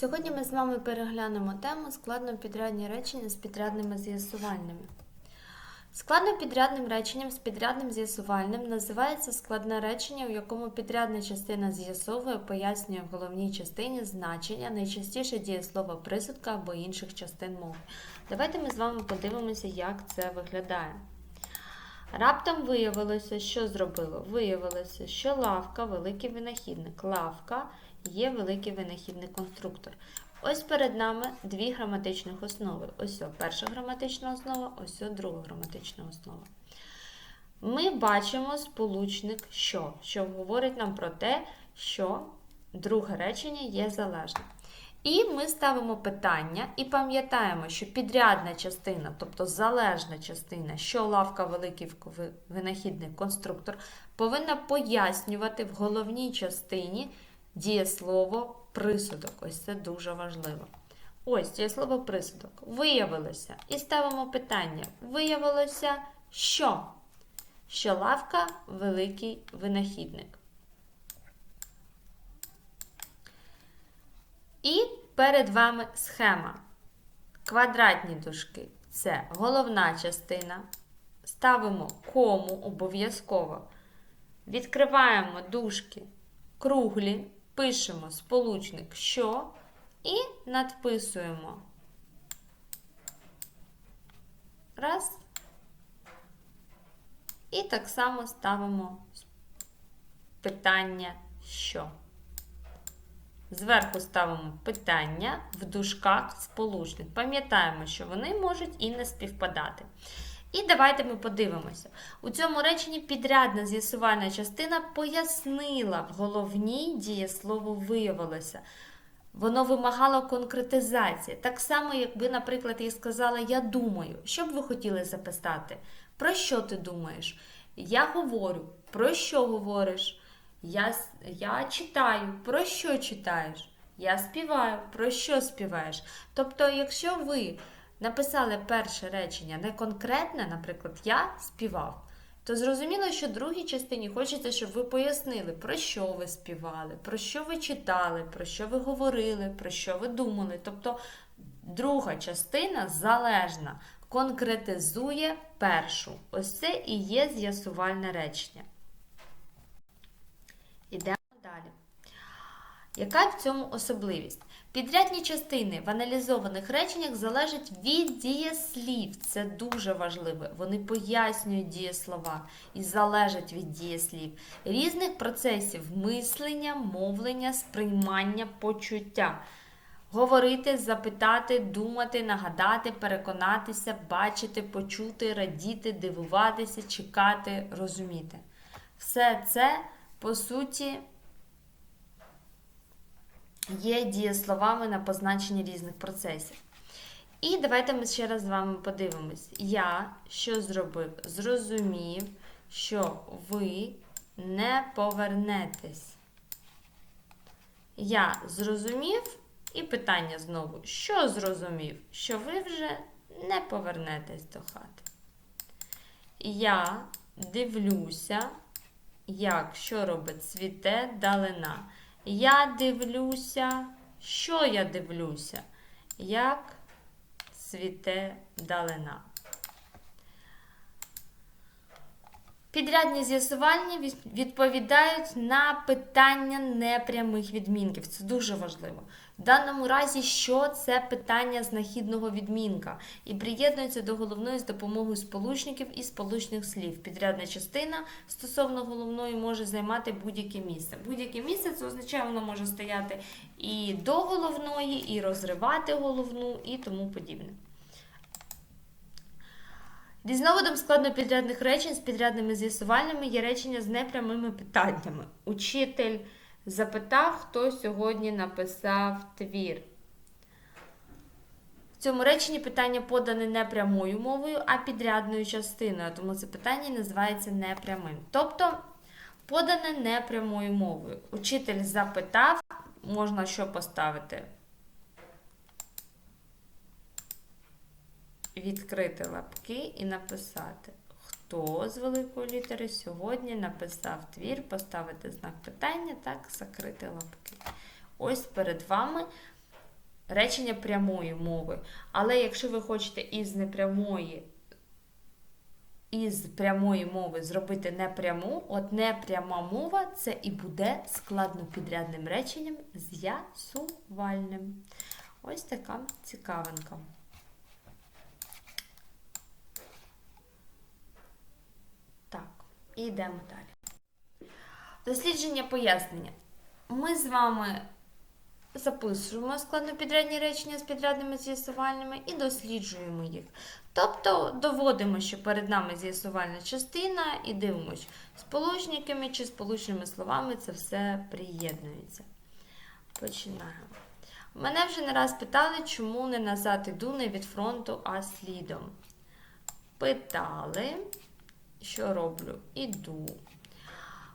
Сьогодні ми з вами переглянемо тему складно-підрядні речення з підрядними з'ясувальними. Складно-підрядним реченням з підрядним з'ясувальним називається складне речення, у якому підрядна частина з'ясовує, пояснює в головній частині значення, найчастіше дієслова присудка або інших частин мови. Давайте ми з вами подивимося, як це виглядає. Раптом виявилося, що зробило? Виявилося, що лавка великий винахідник. Лавка є великий винахідний конструктор. Ось перед нами дві граматичних основи. Ось перша граматична основа, ось друга граматична основа. Ми бачимо сполучник що, що говорить нам про те, що друге речення є залежним. І ми ставимо питання і пам'ятаємо, що підрядна частина, тобто залежна частина, що лавка великий ви- винахідний конструктор, повинна пояснювати в головній частині дієслово присудок. Ось це дуже важливо. Ось дієслово присудок. Виявилося. І ставимо питання. Виявилося, що? Що лавка великий винахідник. І перед вами схема. Квадратні дужки це головна частина. Ставимо кому обов'язково. Відкриваємо дужки круглі, пишемо сполучник що і надписуємо. Раз. І так само ставимо питання що. Зверху ставимо питання в дужках сполучник. Пам'ятаємо, що вони можуть і не співпадати. І давайте ми подивимося. У цьому реченні підрядна з'ясувальна частина пояснила в головній дієслово виявилося. Воно вимагало конкретизації. Так само, якби, наприклад, я сказала Я думаю, що б ви хотіли записати? Про що ти думаєш? Я говорю, про що говориш? Я, я читаю, про що читаєш? Я співаю, про що співаєш? Тобто, якщо ви написали перше речення не конкретне, наприклад, я співав, то зрозуміло, що в другій частині хочеться, щоб ви пояснили, про що ви співали, про що ви читали, про що ви говорили, про що ви думали. Тобто друга частина залежна, конкретизує першу. Ось це і є з'ясувальне речення. Ідемо далі. Яка в цьому особливість? Підрядні частини в аналізованих реченнях залежать від дієслів. Це дуже важливо. Вони пояснюють дієслова і залежать від дієслів, різних процесів мислення, мовлення, сприймання, почуття. Говорити, запитати, думати, нагадати, переконатися, бачити, почути, радіти, дивуватися, чекати, розуміти. Все це, по суті, є дієсловами на позначення різних процесів. І давайте ми ще раз з вами подивимось. Я що зробив? Зрозумів, що ви не повернетесь. Я зрозумів, і питання знову: що зрозумів? Що ви вже не повернетесь до хати. Я дивлюся, як що робить цвіте далина. Я дивлюся, що я дивлюся? Як світе далина. Підрядні з'ясувальні від- відповідають на питання непрямих відмінків. Це дуже важливо. В даному разі, що це питання знахідного відмінка і приєднується до головної з допомогою сполучників і сполучних слів. Підрядна частина стосовно головної може займати будь-яке місце. Будь-яке місце це означає, воно може стояти і до головної, і розривати головну, і тому подібне. Різновидом складнопідрядних речень з підрядними з'ясувальними є речення з непрямими питаннями. Учитель запитав, хто сьогодні написав твір. В цьому реченні питання подане не прямою мовою, а підрядною частиною, тому це питання називається непрямим. Тобто подане не прямою мовою. Учитель запитав, можна що поставити? Відкрити лапки і написати, хто з великої літери сьогодні написав твір, поставити знак питання, так, закрити лапки. Ось перед вами речення прямої мови. Але якщо ви хочете із непрямої із прямої мови зробити непряму, от непряма мова це і буде складнопідрядним реченням з'ясувальним. Ось така цікавинка. Так, і йдемо далі. Дослідження пояснення. Ми з вами записуємо складнопідрядні речення з підрядними з'ясувальними і досліджуємо їх. Тобто доводимо, що перед нами з'ясувальна частина і дивимося, сполучниками чи сполучними словами це все приєднується. Починаємо. Мене вже не раз питали, чому не назад іду не від фронту, а слідом. Питали, що роблю? Іду.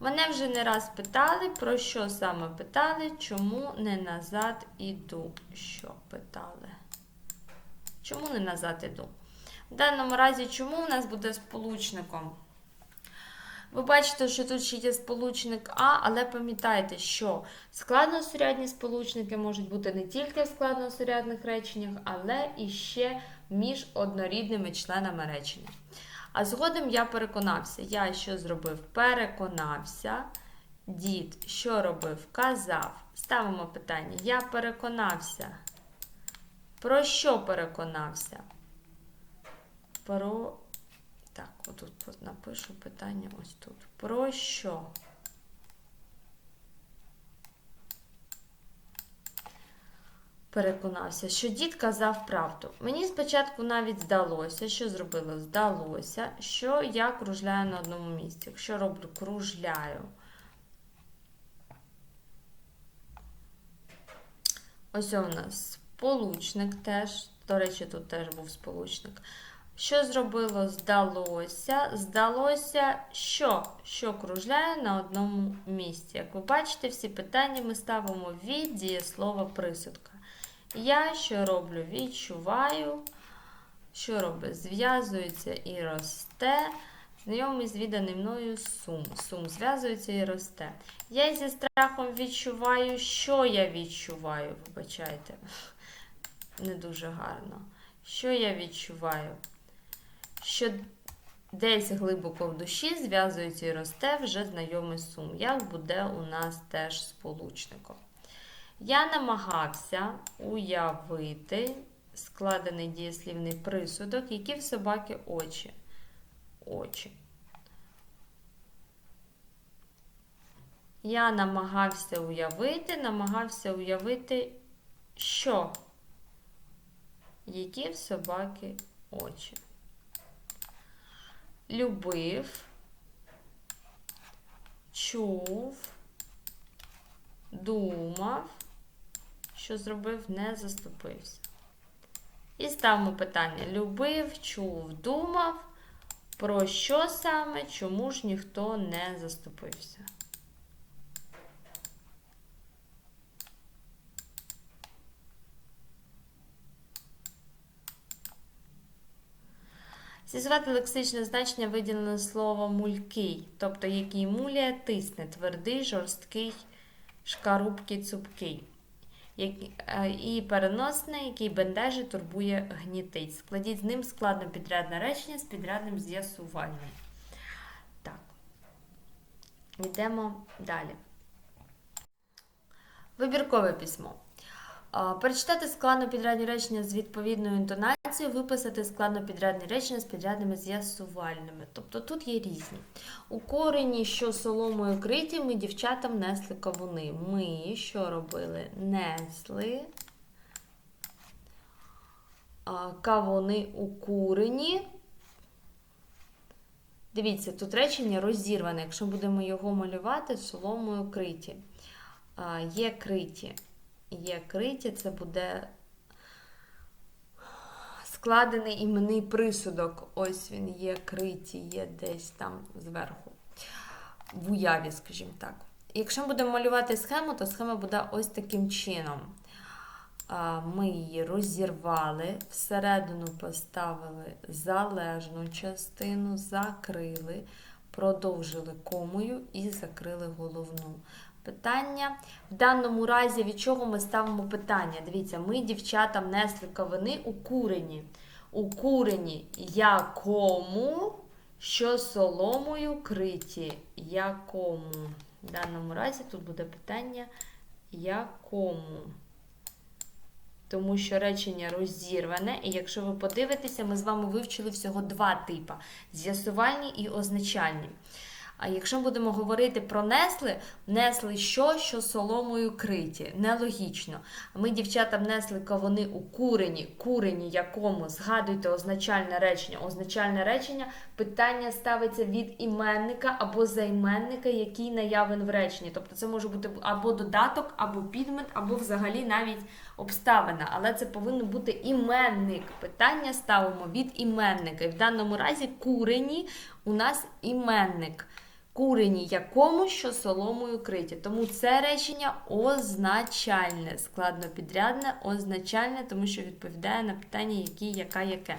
Мене вже не раз питали, про що саме питали, чому не назад іду. Що питали? Чому не назад іду? В даному разі, чому у нас буде сполучником? Ви бачите, що тут ще є сполучник А, але пам'ятайте, що складносурядні сполучники можуть бути не тільки в складносурядних реченнях, але і ще між однорідними членами речення. А згодом я переконався. Я що зробив? Переконався. Дід, що робив? Казав. Ставимо питання. Я переконався. Про що переконався? Про. Так, отут напишу питання ось тут. Про що? Переконався, що дід казав правду. Мені спочатку навіть здалося, що зробило? Здалося, що я кружляю на одному місці. Якщо роблю кружляю. Ось у нас сполучник теж. До речі, тут теж був сполучник. Що зробило? Здалося. Здалося, що? Що кружляє на одному місці. Як ви бачите, всі питання ми ставимо від дієслова присудка. Я що роблю? Відчуваю. Що робить? Зв'язується і росте. Знайомий з відданим мною сум. Сум зв'язується і росте. Я зі страхом відчуваю, що я відчуваю. Вибачайте. Не дуже гарно. Що я відчуваю? Що десь глибоко в душі зв'язується і росте вже знайомий сум. Як буде у нас теж сполучником? Я намагався уявити складений дієслівний присудок, які в собаки очі. Очі. Я намагався уявити, намагався уявити, що? Які в собаки очі. Любив, чув, думав, що зробив, не заступився. І ставимо питання: любив, чув, думав, про що саме, чому ж ніхто не заступився. Зізвати лексичне значення виділено слово мулький, тобто який муляє тисне, твердий, жорсткий, шкарубкий, цупкий. І переносне, який бендежі турбує, гнітить. Складіть з ним складно підрядне речення з підрядним з'ясуванням. Так, йдемо далі. Вибіркове письмо. Перечитати складно-підрядні речення з відповідною інтонацією, виписати складно-підрядні речення з підрядними з'ясувальними. Тобто тут є різні. У корені, що соломою криті, ми дівчатам несли кавуни. Ми що робили? Несли кавуни у курені. Дивіться, тут речення розірване. Якщо будемо його малювати, соломою криті. Є криті є криті, це буде складений іменний присудок. Ось він є криті, є десь там зверху. В уяві, скажімо так. Якщо ми будемо малювати схему, то схема буде ось таким чином. Ми її розірвали, всередину поставили залежну частину, закрили, продовжили комою і закрили головну. Питання. В даному разі від чого ми ставимо питання? Дивіться, ми дівчатам несли кавини у курені. У курені якому, що соломою криті. Якому? В даному разі тут буде питання якому. Тому що речення розірване, і якщо ви подивитеся, ми з вами вивчили всього два типи: з'ясувальні і означальні. А якщо будемо говорити про несли, несли що, що соломою криті. Нелогічно. Ми дівчатам несли кавуни у курені, курені якому, згадуйте означальне речення. Означальне речення питання ставиться від іменника або займенника, який наявен в реченні. Тобто це може бути або додаток, або підмет, або взагалі навіть обставина. Але це повинен бути іменник. Питання ставимо від іменника. І в даному разі курені у нас іменник. Курені якому, що соломою криті. Тому це речення означальне, складнопідрядне, означальне, тому що відповідає на питання, які, яка, яке.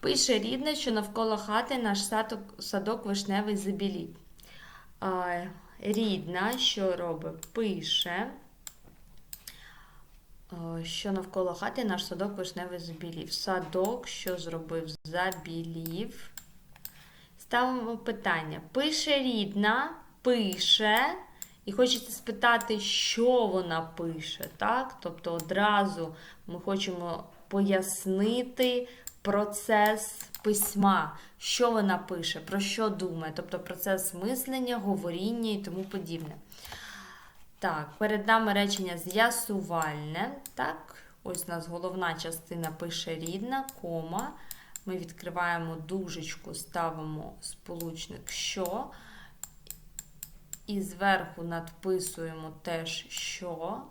Пише рідне, що навколо хати наш садок, садок вишневий забілів. А, рідна, що робить? Пише, що навколо хати наш садок вишневий забілів. Садок, що зробив? Забілів. Ставимо питання. Пише рідна, пише, і хочеться спитати, що вона пише. так? Тобто одразу ми хочемо пояснити процес письма, що вона пише, про що думає, тобто процес мислення, говоріння і тому подібне. Так, перед нами речення з'ясувальне. Так, ось у нас головна частина пише рідна, кома. Ми відкриваємо дужечку, ставимо сполучник що. І зверху надписуємо теж що.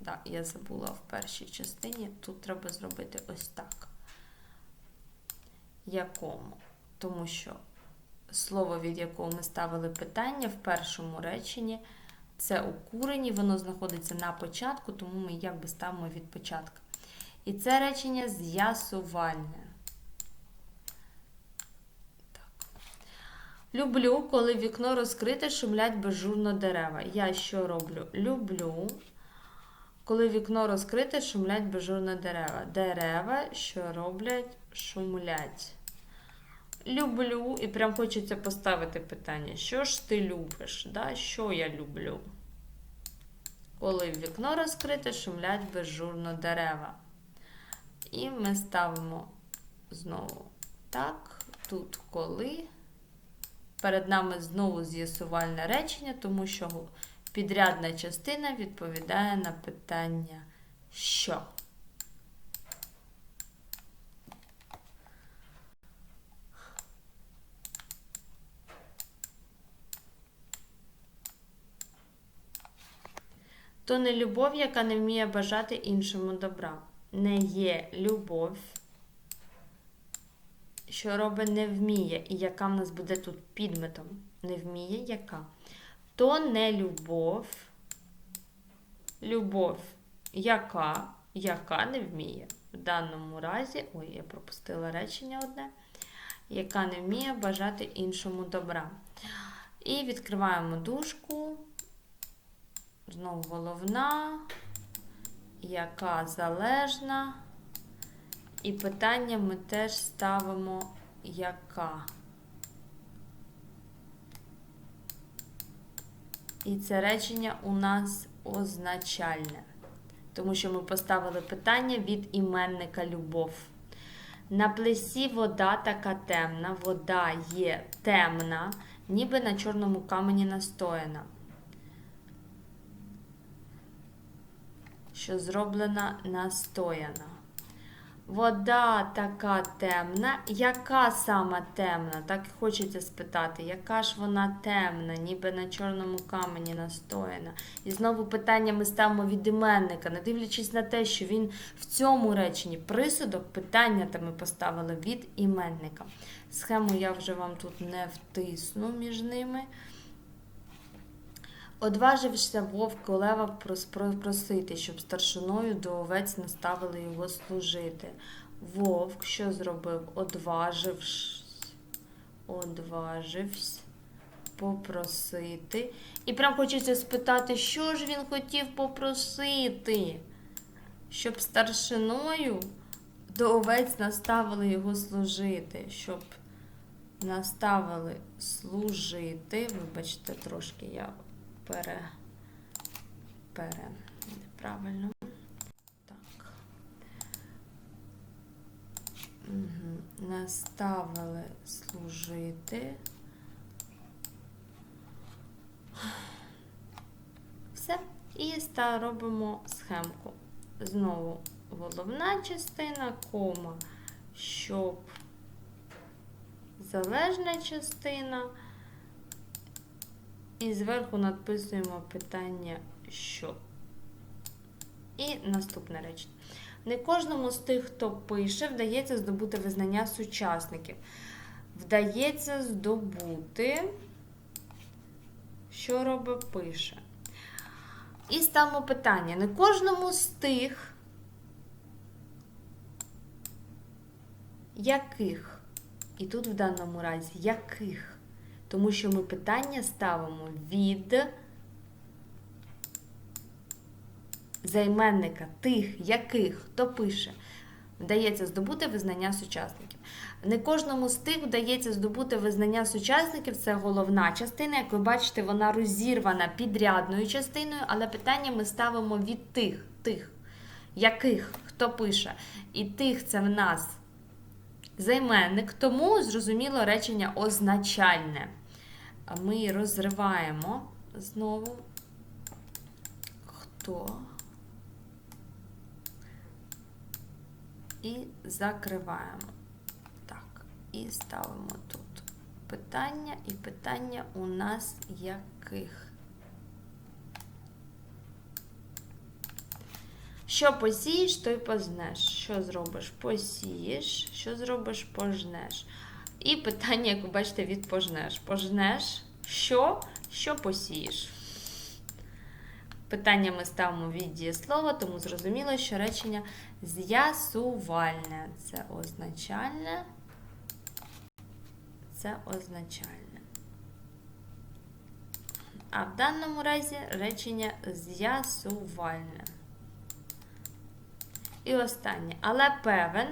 Да, я забула в першій частині. Тут треба зробити ось так. Якому? Тому що слово, від якого ми ставили питання в першому реченні, це у курені, воно знаходиться на початку, тому ми якби ставимо від початку. І це речення з'ясувальне. Люблю, коли вікно розкрите, шумлять безжурно дерева. Я що роблю? Люблю, коли вікно розкрите, шумлять безжурно дерева. Дерева, що роблять, шумлять. Люблю, і прям хочеться поставити питання: що ж ти любиш? Да? Що я люблю? Коли вікно розкрите, шумлять безжурно дерева. І ми ставимо знову так, тут коли. Перед нами знову з'ясувальне речення, тому що підрядна частина відповідає на питання що. То не любов, яка не вміє бажати іншому добра. Не є любов що робить не вміє, і яка в нас буде тут підметом. Не вміє яка. То не любов. Любов, яка, яка не вміє. В даному разі, ой, я пропустила речення одне, яка не вміє бажати іншому добра. І відкриваємо дужку. Знову головна, яка залежна. І питання ми теж ставимо яка. І це речення у нас означальне, тому що ми поставили питання від іменника любов. На плесі вода така темна, вода є темна, ніби на чорному камені настояна, що зроблена настояна. Вода така темна. Яка сама темна? Так і хочеться спитати, яка ж вона темна, ніби на чорному камені настояна. І знову питання ми ставимо від іменника, не дивлячись на те, що він в цьому реченні присудок, питання та ми поставили від іменника. Схему я вже вам тут не втисну між ними. Одважився вовк лева просити, щоб старшиною до овець наставили його служити. Вовк, що зробив? Одважився, одважився попросити. І прям хочеться спитати, що ж він хотів попросити, щоб старшиною до овець наставили його служити, щоб наставили служити. Вибачте, трошки я пере, пере неправильно. Так. Угу. Наставили служити. Все. І ста- робимо схемку. Знову головна частина, кома, щоб залежна частина. І зверху надписуємо питання що. І наступне речення. Не кожному з тих, хто пише, вдається здобути визнання сучасників. Вдається здобути, що робить пише. І ставимо питання. Не кожному з тих, яких, і тут в даному разі яких, тому що ми питання ставимо від займенника тих, яких, хто пише, вдається здобути визнання сучасників. Не кожному з тих вдається здобути визнання сучасників, це головна частина. Як ви бачите, вона розірвана підрядною частиною, але питання ми ставимо від тих, тих, яких, хто пише. І тих це в нас займенник, тому зрозуміло речення означальне. Ми розриваємо знову. Хто? І закриваємо. Так, і ставимо тут питання, і питання у нас яких. Що посієш, то й познеш. Що зробиш? Посієш, що зробиш, пожнеш. І питання, як ви бачите, від пожнеш. Пожнеш що? Що посієш? Питання ми ставимо від дієслова, тому зрозуміло, що речення з'ясувальне. Це означальне. Це означальне. А в даному разі речення з'ясувальне. І останнє. Але певен,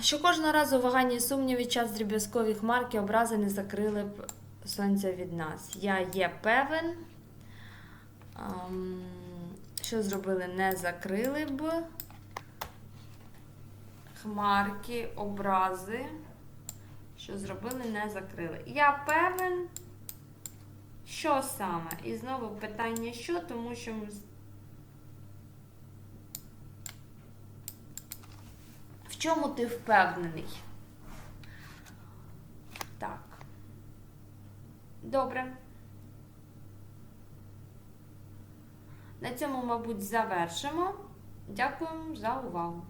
що кожного разу вагання і сумніві час дріб'язкові хмарки образи не закрили б сонця від нас. Я є певен. Що зробили? Не закрили б хмарки, образи. Що зробили, не закрили. Я певен, що саме? І знову питання, що, тому що ми. В чому ти впевнений? Так. Добре. На цьому, мабуть, завершимо. Дякую за увагу.